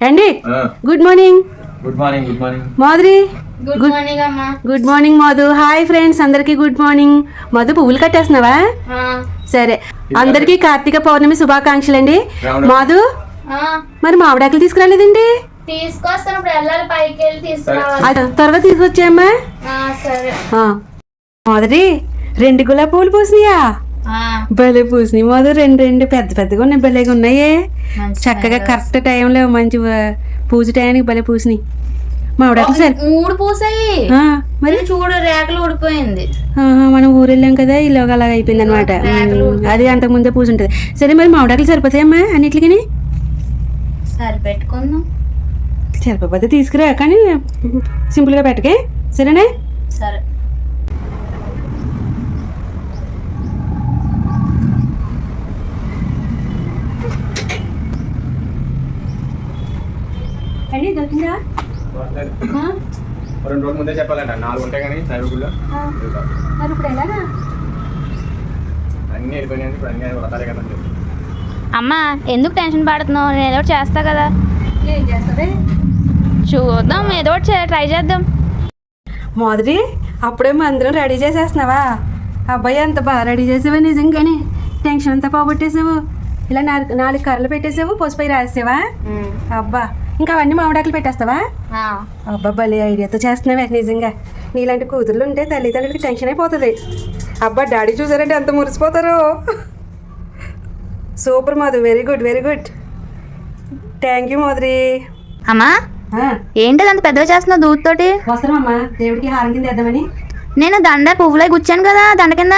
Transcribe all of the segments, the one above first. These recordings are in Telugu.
అండి good morning good morning good morning Madhuri. Good morning అమ్మా. Good morning Madhu. Hi friends అందరికీ గుడ్ మార్నింగ్ మధు పువ్వులు కట్టేస్తున్నావా? సరే. అందరికీ కార్తీక పౌర్ణమి శుభాకాంక్షలు అండి. మధు ఆ, మరి మామిడాకులు తీసుకురాలేదండి? తీసుకొస్తాను ఇప్పుడు వెళ్ళాలి పైకి వెళ్ళి తీసుకురావాలి. అది త్వరగా తీసుకొచ్చాయమ్మా. ఆ, సరే. మాధురి రెండు గులాబీ పువ్వులు పూసినాయా? భలే పూసినాయి. మధు రెండు రెండు పెద్ద పెద్దగా ఉన్నాయి భలేగా ఉన్నాయే. చక్కగా కరెక్ట్ టైంలో మంచి పూజ టయానికి భలే పూసినాయి. మామిడాకులు సరే? మూడు పూసాయి. మరి? చూడు రేకలు ఊడిపోయింది. మనం ఊరు వెళ్ళాం కదా ఇలాగ అలాగ అయిపోయింది అనమాట అది అంతకుముందే పూజ ఉంటుంది. సరే మరి మామిడాకులు సరిపోతాయమ్మా అన్నిటికి సరే పెట్టుకుందాం సరిపోతే తీసుకురా కానీ సింపుల్గా పెట్టకే. సరేనా? సరే. రెండు రోజుల ముందే చెప్పాలంట. నాలుగు ఉంటాయి కానీ సైబుల్లో. మరి ఇప్పుడు ఎలాగా? అన్ని వెళ్ళిపోయినాయి ఇప్పుడు అన్ని కదా అమ్మా ఎందుకు టెన్షన్ పడుతున్నావు? నేను ఏదో ఒకటి చేస్తా కదా. ఏం చేస్తావే? చూద్దాం ఏదో ఒకటి చే- ట్రై చేద్దాం. మొదటి అప్పుడే మందిరం రెడీ చేసేస్తున్నావా? అబ్బాయి అంత బాగా రెడీ చేసావా నిజంగానే. టెన్షన్ అంతా పోగొట్టేసావు. ఇలా నాలుగు నాలుగు కర్రలు పెట్టేసావు పసుపై రాసేవా అబ్బా ఇంకా అవన్నీ మామిడాకులు పెట్టేస్తావా? ఆ, అబ్బా భలే ఐడియాతో చేస్తున్నావే నిజంగా. నీలాంటి కూతుర్లు ఉంటే తల్లిదండ్రులకి టెన్షన్ అయిపోతుంది. అబ్బా డాడీ చూసారంటే ఎంత మురిసిపోతారో. Super Madhu very good very good thank you Madhuri. అమ్మా ఏంటి అంత పెద్దగా చేస్తున్నావు దూత్తోటి? వస్తామమ్మా దేవుడికి హారం కింద వేద్దామని. నేను దండ పువ్వులే గుచ్చాను కదా దండ కింద?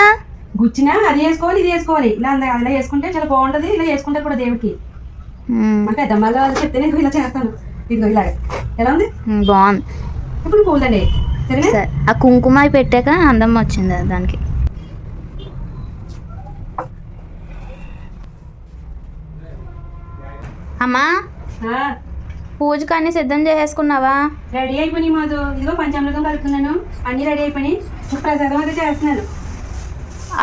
గుచ్చినా అది వేసుకోవాలి ఇది వేసుకోవాలి. ఇలా ఇలా వేసుకుంటే చాలా బాగుంటుంది ఇలా వేసుకుంటారు కూడా దేవుడికి. మా పెద్దమ్మాళ్ళు వాళ్ళు చెప్తే నేను ఇలా చేస్తాను. ఇదిగో ఇలాగ ఎలా ఉంది? ఉమ్, బాగుంది. ఇప్పుడు పూలండి? సరేనా? సరే. ఆ కుంకుమ పెట్టాక అందం వచ్చింది దానికి. అమ్మా ఆ, పూజకు అన్ని సిద్ధం చేసేసుకున్నావా? రెడీ అయిపోయినాయి మాధు. ఇదిగో పంచామృతం కలుపుతున్నాను అన్నీ రెడీ ఇప్పుడు ప్రసాదం అయితే చేస్తున్నాను.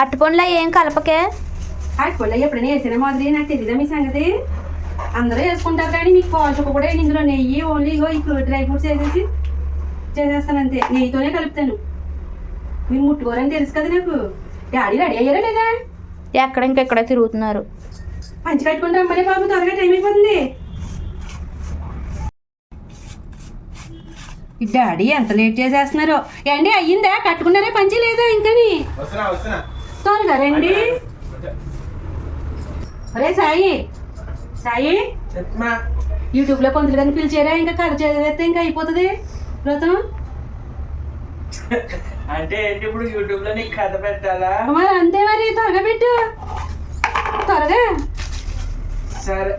అట్టుపండ్లో ఏం కలపకే? అటు పొల్ల ఎప్పుడైనా వేసిన మాదిరి నాకు తెలియదా మీ సంగతి? అందరూ వేసుకుంటారు కానీ మీకు పాల్చుకు కూడా. ఇందులో నెయ్యి ఓన్లీ ఇగో ఈ ఫ్రూట్ డ్రై ఫ్రూట్స్ వేసేసి చేసేస్తాను అంతే. నెయ్యితోనే కలుపుతాను. మీరు ముట్టుకోరని తెలుసు కదా నాకు. డాడీ రెడీ అయ్యారా లేదా? ఎక్కడ ఇంకెక్కడ తిరుగుతున్నారు. పంచి కట్టుకుంటే అమ్మలే బాబు త్వరగా టైం అయిపోతుంది. ఈ డాడీ ఎంత లేట్ చేసేస్తున్నారో. ఏండి అయ్యిందా? కట్టుకున్నారా పంచి లేదా ఇంకని? త్వరగా రండి. ఒరే సాయి సాయి? చెప్పమా యూట్యూబ్లో పంతులు కానీ పిలిచారా? ఇంకా కథ చదివేస్తే ఇంకా అయిపోతుంది. వ్రతం అంటే ఏంటి ఇప్పుడు యూట్యూబ్లో నీకు కథ పెట్టాలా? మరి అంతే మరి త్వరగా పెట్టు. త్వరగా. సరే.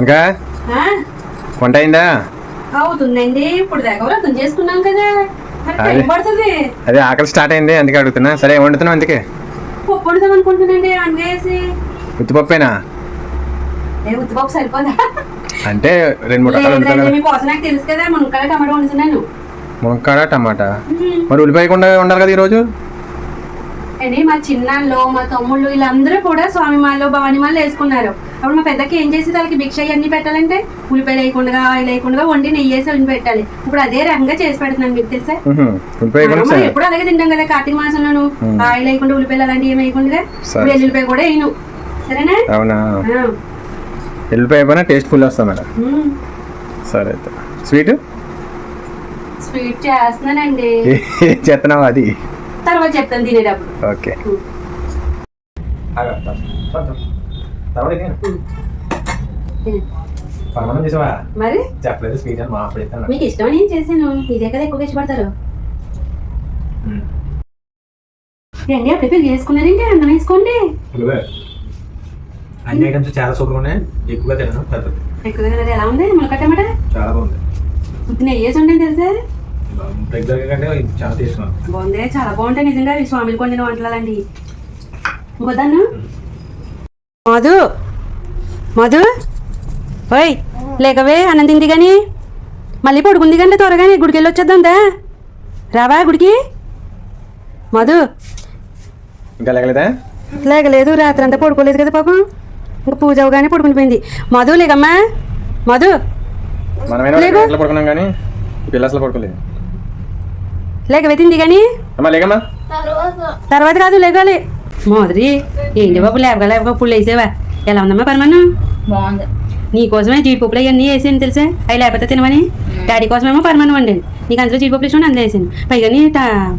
ఇంకా వంట అయిందా? అవుతుందండి ఇప్పుడు వ్రతం చేసుకున్నాం కదా. అదే. పడుతుంది అదే ఆకలి స్టార్ట్ అయింది అందుకే అడుగుతున్నా. సరే ఏం వండుతున్నావు అందుకే పప్పు వండుదాం అనుకుంటున్నానండి అనగేసి ఉత్తిపప్పేనా? ఉత్తిపప్పు సరిపోదా? అంటే రెండు మూడు రకాలు కదా. మీకోసం నాకు తెలుసు కదా మునక్కాయ టమాటో వండుతున్నాను. మునక్కాడ టమాటా. మరి ఉల్లిపాయకుండా ఉండాలి కదా ఈరోజు? అండి మా చిన్నాళ్ళు మా తమ్ముళ్ళు వీళ్ళందరూ కూడా స్వామి మాల్లో భవాని మాల్లో వేసుకున్నారు. అప్పుడు మా పెద్దకి ఏం చేసి వాళ్ళకి భిక్ష అన్ని పెట్టాలంటే ఉల్లిపాయలు వేయకుండా ఆయిల్ వేయకుండా వండి నెయ్యి వేసి వండి పెట్టాలి. ఇప్పుడు అదే రకంగా చేసి పెడుతున్నాను మీకు తెలుసా? మనం ఎప్పుడు అలాగే తింటాం కదా కార్తీక మాసంలోను. ఆయిల్ వేయకుండా ఉల్లిపాయలు అలాంటివి ఏమి వేయకుండా ఇప్పుడు ఎల్లుల్లిపాయ కూడా వేయను. సరేనా? అవునా. ఎల్లిపాయ పైన టేస్ట్ ఫుల్ వస్తుంది మేడం. సరే అయితే. స్వీట్? స్వీట్ చేస్తున్నానండి. చేస్తున్నావు అది? తర్వాత చెప్తాను తినేటప్పుడు. ఓకే. పరమాణం చేసావా? మరి? చెప్పలేదు స్వీట్ అని మా అప్పుడు మీకు ఇష్టం నేను చేశాను? ఇదే కదా ఎక్కువగా ఇష్టపడతారు. రండి అప్పుడే పెరిగి వేసుకున్నారండి అన్నం వేసుకోండి. అన్ని ఐటమ్స్ చాలా సూపర్ ఉన్నాయి. ఎక్కువగా తినను పెద్దది. ఎక్కువగా తినదు ఎలా ఉంది? ములకట్టమాట చాలా బాగుంది. ఉత్తి నెయ్యి వేసి ఉండే తెలుసా? రెగ్యులర్ కంటే చాలా ఉంది. బాగుంది. చాలా బాగుంటాయి. నిజంగా స్వామిలు కొండిన వంటలండి ఇంకొద్దాను మధు మధు ఓయ్ లేకవే అన్నం తింది కానీ మళ్ళీ పడుకుంది కానీ త్వరగానే గుడికి వెళ్ళి వచ్చేద్దాందా రావా గుడికి? మధు. ఇంకా లేకలేదా? లేకలేదు రాత్రి అంతా పడుకోలేదు కదా పాపం. ఇంకా పూజ అవగానే పడుకునిపోయింది. మధు లేకమ్మా. మధు. పడుకున్నాం కానీ పడుకోలేదు. కానీ తర్వాత. కాదు లేగాలి మోదరి ఏంటి బాబు లేవగా లేవగా పుళ్ళు వేసేవా? ఎలా ఉందమ్మా పరమాను బాగుంది. నీకోసమే జీడిపప్పులు అవన్నీ వేసాను తెలుసా? అవి లేకపోతే తినమని? డాడీ కోసమేమో పరమానం వండాను. నీకు అందులో జీడిపప్పులు ఇష్టం అందులో వేసాను. పైగా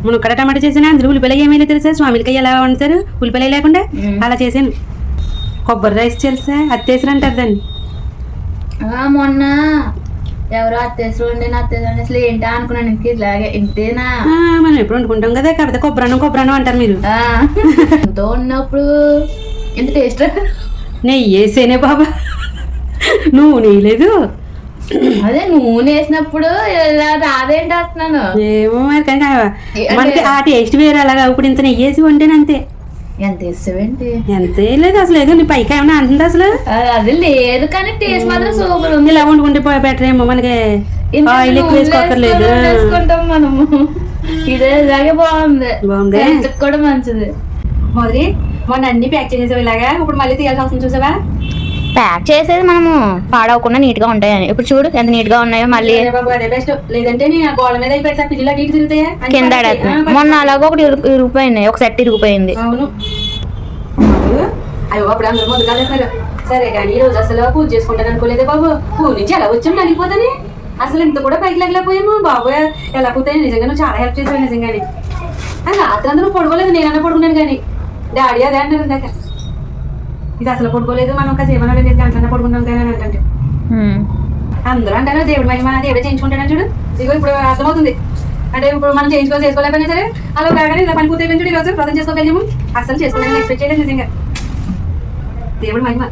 మునక్కడ టమాటా చేసాను అందులో ఉల్లిపాయలు ఏమైనా తెలుసా? స్వామిలకి ఎలా వండుతారు? ఉల్లిపాయలు లేకుండా అలా చేశాను. కొబ్బరి రైస్ తెలుసా? అత్తేసరి అంటారు దాన్ని. మొన్న ఎవరో అత్తేసరు ఉండే నా అత్తేసరు అసలు ఏంటా అనుకున్నాను ఇంక ఇలాగే ఇంతేనా? మనం ఎప్పుడు వండుకుంటాం కదా కాకపోతే కొబ్బరన్నం కొబ్బరన్నం అంటారు మీరు. ఎంతో ఉన్నప్పుడు ఎంత టేస్ట్ నెయ్యి వేసేనే బాబా. నువ్వు నెయ్యలేదు అదే నూనె వేసినప్పుడు ఇలా రాదేంటి ఏమో మరి కానీ మనకి ఆ టేస్ట్ వేరే అలాగా. ఇప్పుడు ఇంత నెయ్యి వేసి వండాను అంతే. ఎంత ఇస్తావేంటి? ఎంత లేదు అసలు ఏదో నీ పైకి ఏమైనా అంటుంది అసలు? అది లేదు కానీ టేస్ట్ మాత్రం సూపర్ ఉంది. ఇలా వండుకుంటే పోయి బెటర్ ఏమో మనకి. ఆయిల్ ఎక్కువ వేసుకోకర్లేదు వేసుకుంటాం మనము. ఇదే ఇలాగే బాగుంది. బాగుంది? కూడా మంచిది. మొదటి మొన్న అన్ని ప్యాక్ చేసేసావు ఇలాగా? ఇప్పుడు మళ్ళీ తీయాల్సి వస్తుంది చూసావా? ప్యాక్ చేసేది మనము పాడవకుండా నీట్గా ఉంటాయని. ఇప్పుడు చూడు ఎంత నీట్గా ఉన్నాయో మళ్ళీ కింద. మొన్న అలాగ ఒకటి ఇరుగు- ఇరిగిపోయింది ఒక సెట్ ఇరిగిపోయింది. సరే కానీ ఈ రోజు అసలు పూజ చేసుకుంటాను అనుకోలేదే బాబు. పూజ నుంచి ఎలా వచ్చాం? నలిగిపోతానే. అసలు ఇంత కూడా పైకి లేకపోయాము. బాబు ఎలా పోతాయి నిజంగా నువ్వు చాలా హెల్ప్ చేసావు నిజంగానే. రాత్రి అందరూ పడుకోలేదు. నేనన్నా పడుకున్నాను కానీ. డాడీ అదే అంటారు ఇందాక. ఇది అసలు పడుకోలేదు మనం ఒక సేవన రెండు గంటలన్నా పడుకున్నాం కానీ అని అంటే అందరూ అంటారు దేవుడి మహిమ దేవుడే చేయించుకుంటాడని చూడు. ఇదిగో ఇప్పుడు అర్థమవుతుంది. అంటే ఇప్పుడు మనం చేయించుకో చేసుకోలేకపోయినా సరే అలా కాగానే ఇలా పని పూర్తి చూడు ఈరోజు వ్రతం చేసుకోగలిగాము. అసలు చేసుకుంటామని ఎక్స్పెక్ట్ చేయలేదు నిజంగా. దేవుడి మహిమ.